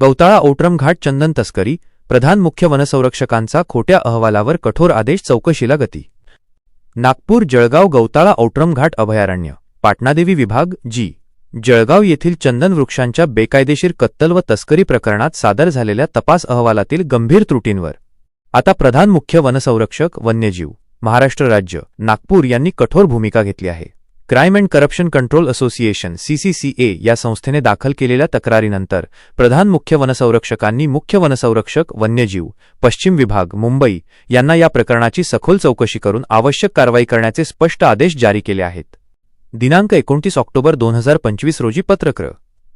गौताळा ओट्रम घाट चंदन तस्करी प्रधान मुख्य वनसंरक्षकांचा खोट्या अहवालावर कठोर आदेश चौकशीला गती. नागपूर जळगाव गौताळा औट्रम घाट अभयारण्य पाटणादेवी विभाग जी. जळगाव येथील चंदन वृक्षांच्या बेकायदेशीर कत्तल व तस्करी प्रकरणात सादर झालेल्या तपास अहवालातील गंभीर त्रुटींवर. आता प्रधान मुख्य वनसंरक्षक वन्यजीव महाराष्ट्र राज्य नागपूर यांनी कठोर भूमिका घेतली आहे. Crime and corruption control association CCCA या संस्थेने दाखल केलेल्या तक्रारीनंतर प्रधान मुख्य वनसंरक्षकांनी मुख्य वनसंरक्षक वन्यजीव पश्चिम विभाग मुंबई यांना या प्रकरणाची सखोल चौकशी करून आवश्यक कारवाई करण्याचे स्पष्ट आदेश जारी केले आहेत. दिनांक एकोणतीस ऑक्टोबर दोन हजार पंचवीस रोजी पत्रक्र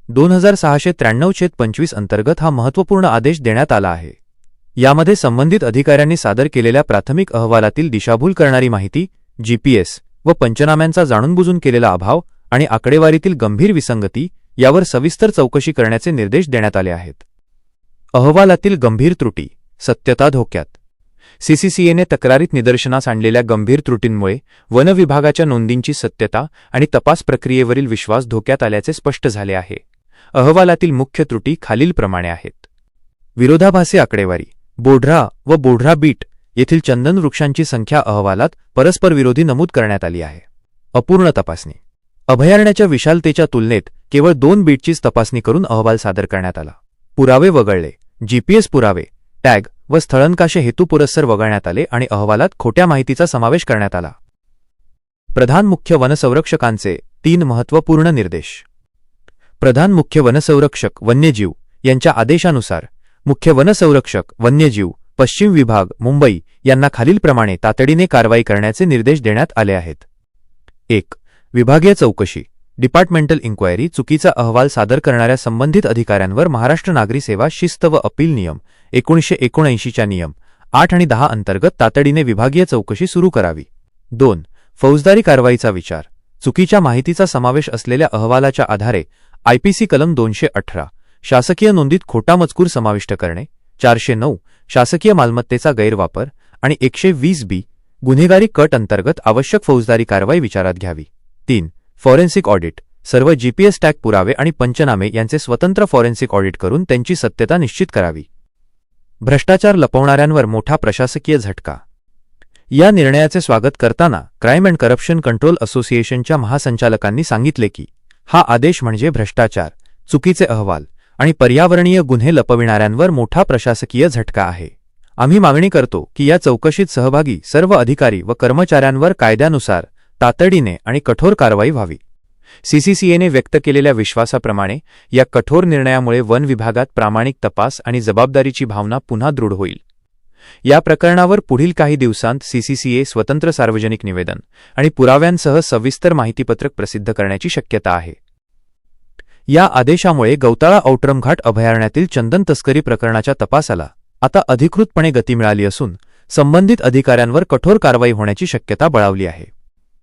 दोन हजार सहाशे त्र्याण्णव छेद पंचवीस अंतर्गत हा महत्त्वपूर्ण आदेश देण्यात आला आहे. यामध्ये संबंधित अधिकाऱ्यांनी सादर केलेल्या प्राथमिक अहवालातील दिशाभूल करणारी माहिती जीपीएस व पंचनाम्यांचा जाणूनबुजून केलेला अभाव आणि आकडेवारीतील गंभीर विसंगती यावर सविस्तर चौकशी करण्याचे निर्देश देण्यात आले आहेत. अहवालातील गंभीर त्रुटी सत्यता धोक्यात. सीसीसीएने तक्रारीत निदर्शनास आणलेल्या गंभीर त्रुटींमुळे वन विभागाच्या नोंदींची सत्यता आणि तपास प्रक्रियेवरील विश्वास धोक्यात आल्याचे स्पष्ट झाले आहे. अहवालातील मुख्य त्रुटी खालीलप्रमाणे आहेत. विरोधाभासी आकडेवारी बोढरा व बोढरा बीट येथील चंदन वृक्षांची संख्या अहवालात परस्पर विरोधी नमूद करण्यात आली आहे. अपूर्ण तपासणी. अभयारण्याच्या विशालतेच्या तुलनेत केवळ दोन बीटचीच तपासणी करून अहवाल सादर करण्यात आला. पुरावे वगळले. जीपीएस पुरावे टॅग व स्थळंकाशे हेतुपुरस्सर वगळण्यात आले आणि अहवालात खोट्या माहितीचा समावेश करण्यात आला. प्रधान मुख्य वनसंरक्षकांचे तीन महत्त्वपूर्ण निर्देश. प्रधान मुख्य वनसंरक्षक वन्यजीव यांच्या आदेशानुसार मुख्य वनसंरक्षक वन्यजीव पश्चिम विभाग मुंबई यांना खालीलप्रमाणे तातडीने कारवाई करण्याचे निर्देश देण्यात आले आहेत. एक विभागीय चौकशी. डिपार्टमेंटल इन्क्वायरी चुकीचा अहवाल सादर करणाऱ्या संबंधित अधिकाऱ्यांवर महाराष्ट्र नागरी सेवा शिस्त व अपील नियम एकोणीसशे एकोणऐंशीच्या नियम आठ आणि दहा अंतर्गत तातडीने विभागीय चौकशी सुरू करावी. दोन फौजदारी कारवाईचा विचार. चुकीच्या माहितीचा समावेश असलेल्या अहवालाच्या आधारे आयपीसी कलम दोनशे अठरा शासकीय नोंदीत खोटा मजकूर समाविष्ट करणे. चारशे नऊ शासकीय मालमत्तेचा गैरवापर आणि एकशे वीस बी गुन्हेगारी कट अंतर्गत आवश्यक फौजदारी कारवाई विचारात घ्यावी. तीन फॉरेन्सिक ऑडिट. सर्व जीपीएस टॅग पुरावे आणि पंचनामे यांचे स्वतंत्र फॉरेन्सिक ऑडिट करून त्यांची सत्यता निश्चित करावी. भ्रष्टाचार लपवणाऱ्यांवर मोठा प्रशासकीय झटका. या निर्णयाचे स्वागत करताना क्राईम अँड करप्शन कंट्रोल असोसिएशनच्या महासंचालकांनी सांगितले की हा आदेश म्हणजे भ्रष्टाचार चुकीचे अहवाल आणि पर्यावरणीय गुन्हे लपविणाऱ्यांवर मोठा प्रशासकीय झटका आहे. आम्ही मागणी करतो की या चौकशीत सहभागी सर्व अधिकारी व कर्मचाऱ्यांवर कायद्यानुसार तातडीने आणि कठोर कारवाई व्हावी. सीसीसीएने व्यक्त केलेल्या विश्वासाप्रमाणे या कठोर निर्णयामुळे वन विभागात प्रामाणिक तपास आणि जबाबदारीची भावना पुन्हा दृढ होईल. या प्रकरणावर पुढील काही दिवसांत सीसीसीए स्वतंत्र सार्वजनिक निवेदन आणि पुराव्यांसह सविस्तर माहितीपत्रक प्रसिद्ध करण्याची शक्यता आहे. या आदेशामुळे गौताळा औट्रमघाट अभयारण्यातील चंदन तस्करी प्रकरणाच्या तपासाला आता अधिकृतपणे गती मिळाली असून संबंधित अधिकाऱ्यांवर कठोर कारवाई होण्याची शक्यता बळावली आहे.